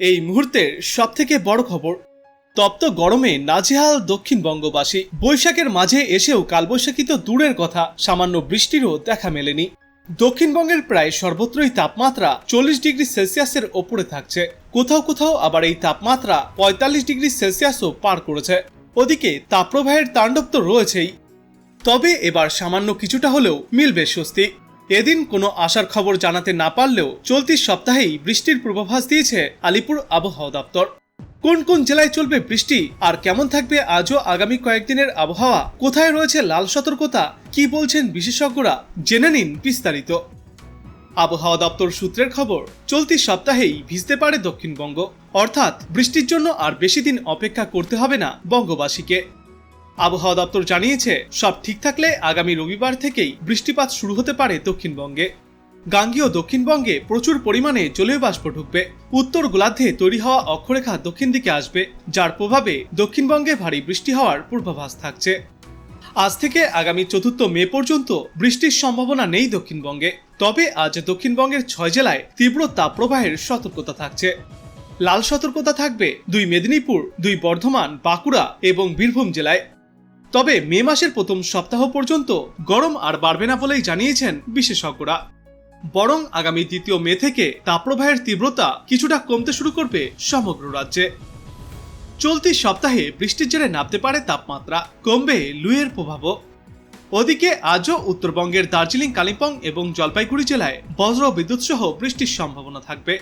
এই মুহূর্তের সব থেকে বড় খবর, তপ্ত গরমে নাজেহাল দক্ষিণবঙ্গবাসী বৈশাখের মাঝে এসেও কালবৈশাখী তো দূরের কথা, সামান্য বৃষ্টিরও দেখা মেলেনি। দক্ষিণবঙ্গের প্রায় সর্বত্রই তাপমাত্রা চল্লিশ ডিগ্রি সেলসিয়াসের ওপরে থাকছে। কোথাও কোথাও আবার এই তাপমাত্রা পঁয়তাল্লিশ ডিগ্রি সেলসিয়াসও পার করেছে। ওদিকে তাপপ্রবাহের তাণ্ডব তো রয়েছেই। তবে এবার সামান্য কিছুটা হলেও মিলবে স্বস্তি। এদিন কোনো আশার খবর জানাতে না পারলেও চলতি সপ্তাহেই বৃষ্টির পূর্বাভাস দিয়েছে আলিপুর আবহাওয়া দপ্তর। কোন কোন জেলায় চলবে বৃষ্টি? আর কেমন থাকবে আজও আগামী কয়েকদিনের আবহাওয়া? কোথায় রয়েছে লাল সতর্কতা? কি বলছেন বিশেষজ্ঞরা? জেনে নিন বিস্তারিত। আবহাওয়া দপ্তর সূত্রের খবর, চলতি সপ্তাহেই ভিজতে পারে দক্ষিণবঙ্গ। অর্থাৎ বৃষ্টির জন্য আর বেশি দিন অপেক্ষা করতে হবে না বঙ্গবাসীকে। আবহাওয়া দপ্তর জানিয়েছে, সব ঠিক থাকলে আগামী রবিবার থেকেই বৃষ্টিপাত শুরু হতে পারে দক্ষিণবঙ্গে। গাঙ্গীয় দক্ষিণবঙ্গে প্রচুর পরিমাণে জলীয় বাষ্প ঢুকবে। উত্তর গোলার্ধে তৈরি হওয়া অক্ষরেখা দক্ষিণ দিকে আসবে, যার প্রভাবে দক্ষিণবঙ্গে ভারী বৃষ্টি হওয়ার পূর্বাভাস থাকছে। আজ থেকে আগামী চতুর্থ মে পর্যন্ত বৃষ্টির সম্ভাবনা নেই দক্ষিণবঙ্গে, তবে আজ দক্ষিণবঙ্গের ছয় জেলায় তীব্র তাপপ্রবাহের সতর্কতা থাকছে। লাল সতর্কতা থাকবে দুই মেদিনীপুর, দুই বর্ধমান, বাঁকুড়া এবং বীরভূম জেলায়। তবে মে মাসের প্রথম সপ্তাহ পর্যন্ত গরম আর বাড়বে না বলেই জানিয়েছেন বিশেষজ্ঞরা। বরং আগামী দ্বিতীয় মে থেকে তাপপ্রবাহের তীব্রতা কিছুটা কমতে শুরু করবে সমগ্র রাজ্যে। চলতি সপ্তাহে বৃষ্টির জেরে নামতে পারে তাপমাত্রা, কমবে লুয়ের প্রভাবও। ওদিকে আজও উত্তরবঙ্গের দার্জিলিং, কালিম্পং এবং জলপাইগুড়ি জেলায় বজ্র বিদ্যুৎ সহ বৃষ্টির সম্ভাবনা থাকবে।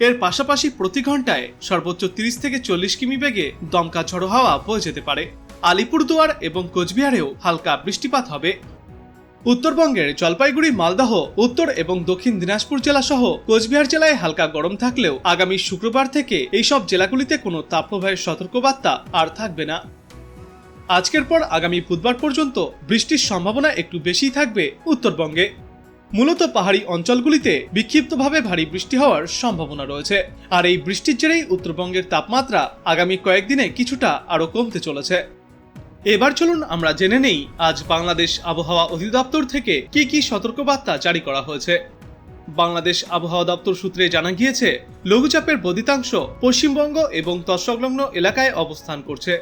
এর পাশাপাশি প্রতি ঘন্টায় সর্বোচ্চ তিরিশ থেকে চল্লিশ কিমি বেগে দমকা ঝড়ো হাওয়া বয়ে যেতে পারে। আলিপুরদুয়ার এবং কোচবিহারেও হালকা বৃষ্টিপাত হবে। উত্তরবঙ্গের জলপাইগুড়ি, মালদহ, উত্তর এবং দক্ষিণ দিনাজপুর জেলা সহ কোচবিহার জেলায় হালকা গরম থাকলেও আগামী শুক্রবার থেকে এইসব জেলাগুলিতে কোনো তাপপ্রবাহের সতর্কবার্তা আর থাকবে না। আজকের পর আগামী বুধবার পর্যন্ত বৃষ্টির সম্ভাবনা একটু বেশিই থাকবে উত্তরবঙ্গে। মূলত পাহাড়ি অঞ্চলগুলিতে বিক্ষিপ্তভাবে ভারী বৃষ্টি হওয়ার সম্ভাবনা রয়েছে। আর এই বৃষ্টির জেরেই উত্তরবঙ্গের তাপমাত্রা আগামী কয়েকদিনে কিছুটা আরও কমতে চলেছে। এবার চলুন আমরা জেনে নেই আজ বাংলাদেশ আবহাওয়া অধিদপ্তর থেকে কি কি সতর্কবার্তা জারি করা হয়েছে। বাংলাদেশ আবহাওয়া দপ্তর সূত্রে জানা গিয়েছে, লঘুচাপের বদিতাংশ পশ্চিমবঙ্গ এবং তৎসংলগ্ন এলাকায় অবস্থান করছে।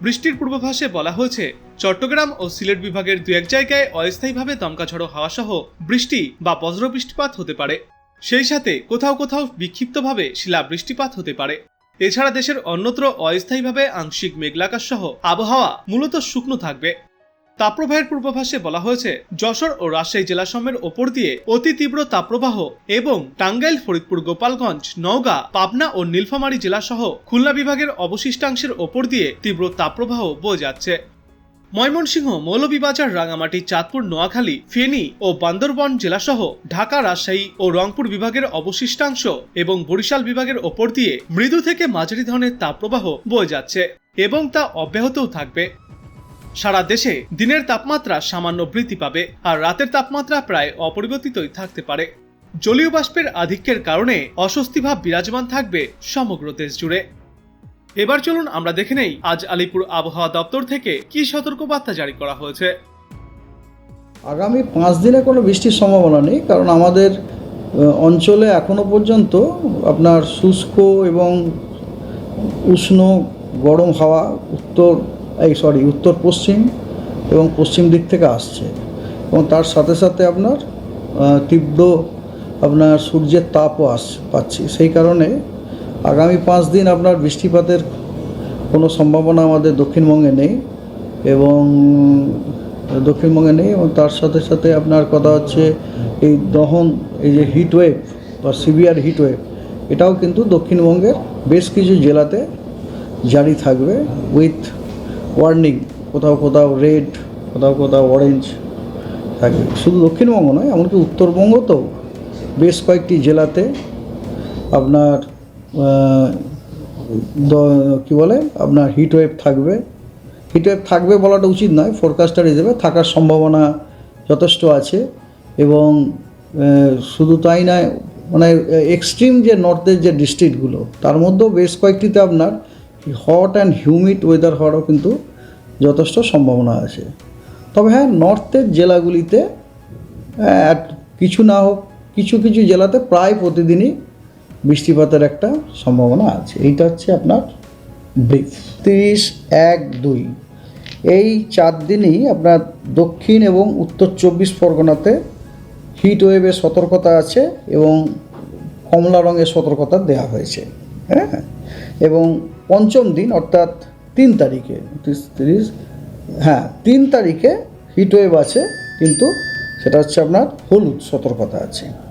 বৃষ্টির পূর্বাভাসে বলা হয়েছে, চট্টগ্রাম ও সিলেট বিভাগের দু এক জায়গায় অস্থায়ীভাবে দমকা ঝড়ো হাওয়া সহ বৃষ্টি বা বজ্র বৃষ্টিপাত হতে পারে। সেই সাথে কোথাও কোথাও বিক্ষিপ্তভাবে শিলা বৃষ্টিপাত হতে পারে। এছাড়া দেশের অন্যত্র অস্থায়ীভাবে আংশিক মেঘলাকাশ সহ আবহাওয়া মূলত শুকনো থাকবে। তাপ্রবাহের পূর্বাভাসে বলা হয়েছে, যশোর ও রাজশাহী জেলাসমূহের ওপর দিয়ে অতি তীব্র তাপ্রবাহ এবং টাঙ্গাইল, ফরিদপুর, গোপালগঞ্জ, নওগাঁ, পাবনা ও নীলফামারী জেলাসহ খুলনা বিভাগের অবশিষ্টাংশের ওপর দিয়ে তীব্র তাপ্রবাহ বয়ে যাচ্ছে। ময়মনসিংহ, মৌলভীবাজার, রাঙামাটি, চাঁদপুর, নোয়াখালী, ফেনী ও বান্দরবন জেলাসহ ঢাকা, রাজশাহী ও রংপুর বিভাগের অবশিষ্টাংশ এবং বরিশাল বিভাগের ওপর দিয়ে মৃদু থেকে মাঝারি ধরনের তাপপ্রবাহ বয়ে যাচ্ছে এবং তা অব্যাহতও থাকবে। সারা দেশে দিনের তাপমাত্রা সামান্য বৃদ্ধি পাবে আর রাতের তাপমাত্রা প্রায় অপরিবর্তিতই থাকতে পারে। জলীয় বাষ্পের আধিক্যের কারণে অস্বস্তিভাব বিরাজমান থাকবে সমগ্র দেশ জুড়ে। এবার চলুন আমরা দেখে নেই আজ আলিপুর আবহাওয়া দপ্তর থেকে কি সতর্কবার্তা জারি করা হয়েছে। আগামী পাঁচ দিনে কোনো বৃষ্টির সম্ভাবনা নেই, কারণ আমাদের অঞ্চলে এখনও পর্যন্ত আপনার শুষ্ক এবং উষ্ণ গরম হাওয়া উত্তর, এই সরি, উত্তর পশ্চিম এবং পশ্চিম দিক থেকে আসছে। এবং তার সাথে সাথে আপনার তীব্র আপনার সূর্যের তাপও আস, পাচ্ছি। সেই কারণে আগামী পাঁচ দিন আপনার বৃষ্টিপাতের কোনো সম্ভাবনা আমাদের দক্ষিণবঙ্গে নেই এবং দক্ষিণবঙ্গে নেই এবং তার সাথে সাথে আপনার কথা হচ্ছে এই দহন, এই যে হিট ওয়েভ বা সিভিয়ার হিট ওয়েভ এটাও কিন্তু দক্ষিণবঙ্গের বেশ কিছু জেলাতে জারি থাকবে উইথ ওয়ার্নিং কোথাও কোথাও রেড কোথাও কোথাও অরেঞ্জ থাকবে। শুধু দক্ষিণবঙ্গ নয়, এমনকি উত্তরবঙ্গতেও বেশ কয়েকটি জেলাতে আপনার কি বলে? আপনার হিট ওয়েভ থাকবে। হিট ওয়েভ থাকবে বলাটা উচিত নয় ফোরকাস্টার হিসেবে থাকার সম্ভাবনা যথেষ্ট আছে এবং শুধু তাই নয় মানে এক্সট্রিম যে নর্থের যে ডিস্ট্রিক্টগুলো তার মধ্যেও বেশ কয়েকটিতে আপনার হট অ্যান্ড হিউমিড ওয়েদার হওয়ারও কিন্তু যথেষ্ট সম্ভাবনা আছে। তবে হ্যাঁ নর্থের জেলাগুলিতে কিছু না হোক, কিছু কিছু জেলাতে প্রায় প্রতিদিনই বৃষ্টিপাতের একটা সম্ভাবনা আছে। এইটা হচ্ছে আপনার ব্রিফ। তিরিশ এক দুই। এই চার দিনই আপনার দক্ষিণ এবং উত্তর চব্বিশ পরগনাতে হিট ওয়েভের সতর্কতা আছে এবং কমলা রঙের সতর্কতা দেওয়া হয়েছে। হ্যাঁ? এবং পঞ্চম দিন অর্থাৎ তিন তারিখে, তিরিশ হ্যাঁ তিন তারিখে হিট ওয়েভ আছে, কিন্তু সেটা হচ্ছে আপনার হলুদ সতর্কতা আছে।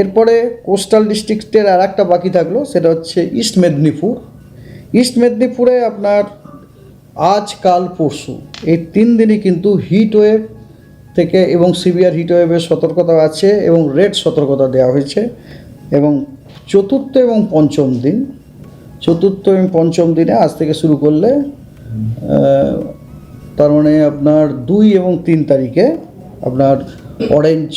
এরপরে কোস্টাল ডিস্ট্রিক্টের আর একটা বাকি থাকল, সেটা হচ্ছে ইস্ট মেদিনীপুর। ইস্ট মেদিনীপুরে আপনার আজ, কাল, পরশু, এই তিন দিনই কিন্তু হিট ওয়েভ থেকে এবং সিভিয়ার হিট ওয়েভের সতর্কতা আছে এবং রেড সতর্কতা দেওয়া হয়েছে। এবং চতুর্থ এবং পঞ্চম দিন, চতুর্থ এবং পঞ্চম দিনে আজ থেকে শুরু করলে তার মানে আপনার দুই এবং তিন তারিখে আপনার অরেঞ্জ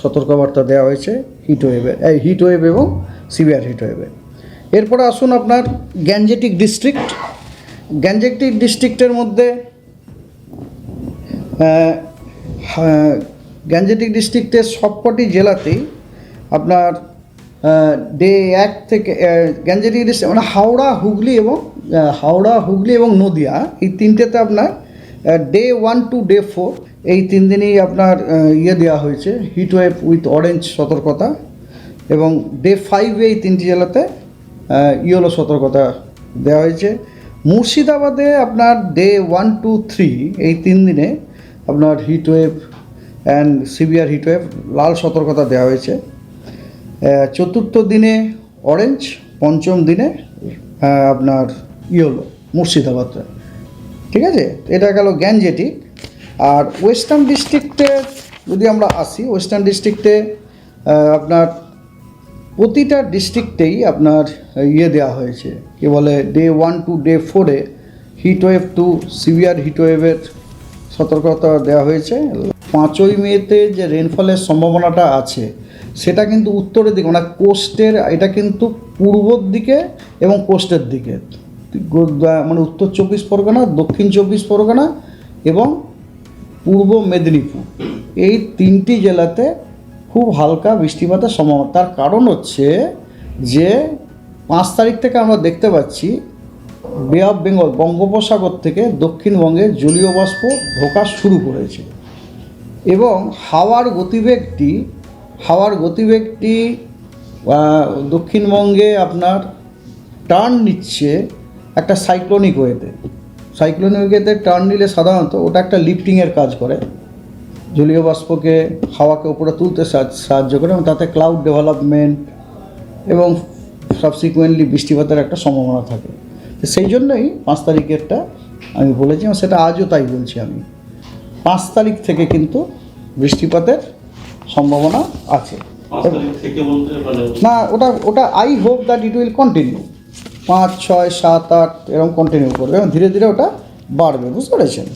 সতর্কবার্তা দেওয়া হয়েছে হিট ওয়েভে এই হিট ওয়েভ এবং সিভিয়ার হিট ওয়েভে এরপরে আসুন আপনার গ্যাঞ্জেটিক ডিস্ট্রিক্ট গ্যাঞ্জেটিক ডিস্ট্রিক্টের মধ্যে গ্যাঞ্জেটিক ডিস্ট্রিক্টের সবকটি জেলাতেই আপনার ডে এক থেকে গ্যাঞ্জেটিক ডিস্ট্রিক্ট মানে হাওড়া, হুগলি এবং হাওড়া, হুগলি এবং নদিয়া, এই তিনটেতে আপনার day one two day four এই তিন দিনই আপনার ইয়ে দেওয়া হয়েছে হিট ওয়েভ উইথ অরেঞ্জ সতর্কতা এবং ডে ফাইভে এই তিনটি জেলাতে ইয়েলো সতর্কতা দেওয়া হয়েছে। মুর্শিদাবাদে আপনার ডে ওয়ান টু থ্রি এই তিন দিনে আপনার heat wave and severe heat wave লাল সতর্কতা দেওয়া হয়েছে। চতুর্থ দিনে অরেঞ্জ পঞ্চম দিনে আপনার ইয়েলো মুর্শিদাবাদে ঠিক আছে? এটা গেল গ্যাঞ্জেটিক আর ওয়েস্টার্ন ডিস্ট্রিক্টে যদি আমরা আসি, ওয়েস্টার্ন ডিস্ট্রিক্টে আপনার প্রতিটা ডিস্ট্রিক্টেই আপনার ইয়ে দেওয়া হয়েছে। কি বলে ডে ওয়ান টু ডে ফোরে heat wave to severe heat ওয়েভের সতর্কতা দেওয়া হয়েছে। পাঁচই মেতে যে রেনফলের সম্ভাবনাটা আছে, সেটা কিন্তু উত্তরের দিকে মানে কোস্টের এটা কিন্তু পূর্বর দিকে এবং কোস্টের দিকে। মানে উত্তর চব্বিশ পরগনা, দক্ষিণ চব্বিশ পরগনা এবং পূর্ব মেদিনীপুর। এই তিনটি জেলাতে খুব হালকা বৃষ্টিপাতের সম্ভাবনা। তার কারণ হচ্ছে যে পাঁচ তারিখ থেকে আমরা দেখতে পাচ্ছি বে অফ বেঙ্গল বঙ্গোপসাগর থেকে দক্ষিণবঙ্গে জলীয় বাষ্প ঢোকা শুরু করেছে। এবং হাওয়ার গতিবেগটি হাওয়ার গতিবেগটি দক্ষিণবঙ্গে আপনার টার্ন নিচ্ছে একটা সাইক্লোনিক ওয়েতে সাইক্লোনিক ওয়েতে টার্ন নিলে সাধারণত ওটা একটা লিফটিংয়ের কাজ করে। জলীয় বাষ্পকে হাওয়াকে উপরে তুলতে সাহায্য- করে এবং তাতে ক্লাউড ডেভেলপমেন্ট এবং সাবসিকুয়েন্টলি বৃষ্টিপাতের একটা সম্ভাবনা থাকে। তো সেই জন্যই পাঁচ তারিখেরটা আমি বলেছি এবং সেটা আজও তাই বলছি আমি। পাঁচ তারিখ থেকে কিন্তু বৃষ্টিপাতের সম্ভাবনা আছে। মানে না ওটা ওটা I hope that it will continue পাঁচ ছয় সাত আট এরকম কন্টিনিউ করবে এবং ধীরে ধীরে ওটা বাড়বে বুঝতে পেরেছেন?